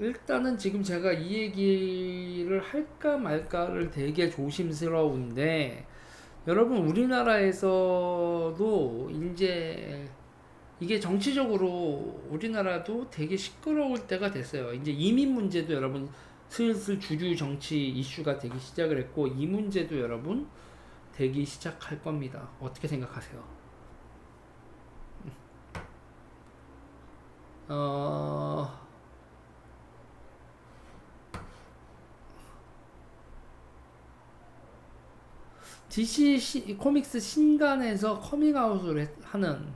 일단은 지금 제가 이 얘기를 할까 말까를 되게 조심스러운데 여러분 우리나라에서도 이제 이게 정치적으로 우리나라도 되게 시끄러울 때가 됐어요. 이제 이민 문제도 여러분 슬슬 주류 정치 이슈가 되기 시작을 했고 이 문제도 여러분 되기 시작할 겁니다. 어떻게 생각하세요? 어 DC 시- 코믹스 신간에서 커밍아웃을 했- 하는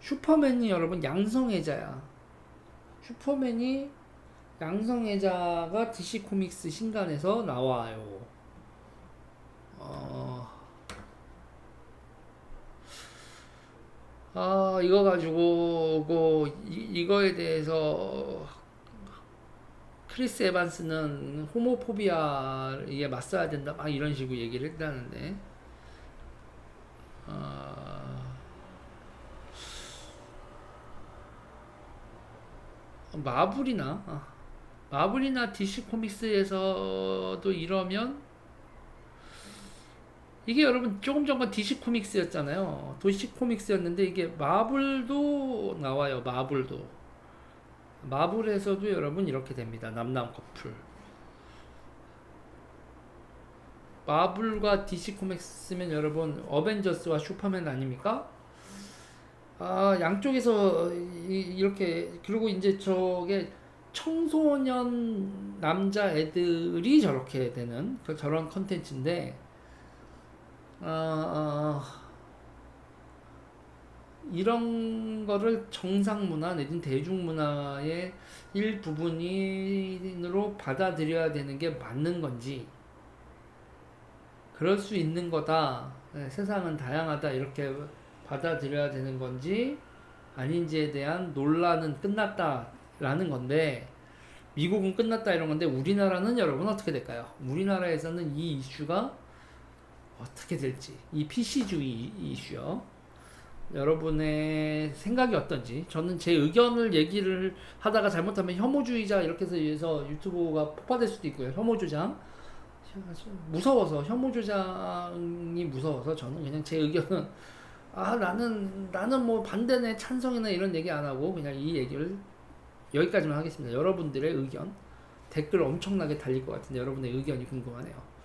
슈퍼맨이 여러분 양성애자야. 슈퍼맨이 양성애자가 DC 코믹스 신간에서 나와요. 어... 아 이거 가지고 그 이, 이거에 대해서 크리스 에반스는 호모포비아에 맞서야 된다 막 이런 식으로 얘기를 했다는데 아, 마블이나 아, 마블이나 DC 코믹스에서도 이러면 이게 여러분 조금 전과 DC 코믹스였잖아요. DC 코믹스였는데 이게 마블도 나와요. 마블도. 마블에서도 여러분 이렇게 됩니다. 남남 커플. 마블과 DC 코믹스면 여러분 어벤져스와 슈퍼맨 아닙니까? 아 양쪽에서 이- 이렇게 그리고 이제 저게 청소년 남자 애들이 저렇게 되는 그 저런 컨텐츠인데 아, 아, 이런 거를 정상 문화 내지는 대중문화의 일부분으로 받아들여야 되는 게 맞는 건지 그럴 수 있는 거다 네, 세상은 다양하다 이렇게 받아들여야 되는 건지 아닌지에 대한 논란은 끝났다라는 건데 미국은 끝났다 이런 건데 우리나라는 여러분 어떻게 될까요? 우리나라에서는 이 이슈가 어떻게 될지 이 PC주의 이슈요. 여러분의 생각이 어떤지 저는 제 의견을 얘기를 하다가 잘못하면 혐오주의자 이렇게 해서 유튜브가 폭파될 수도 있고요. 혐오주장 무서워서 혐오주장이 무서워서 저는 그냥 제 의견은 아 나는 나는 뭐 반대네 찬성이네 이런 얘기 안 하고 그냥 이 얘기를 여기까지만 하겠습니다. 여러분들의 의견 댓글 엄청나게 달릴 것 같은데 여러분의 의견이 궁금하네요.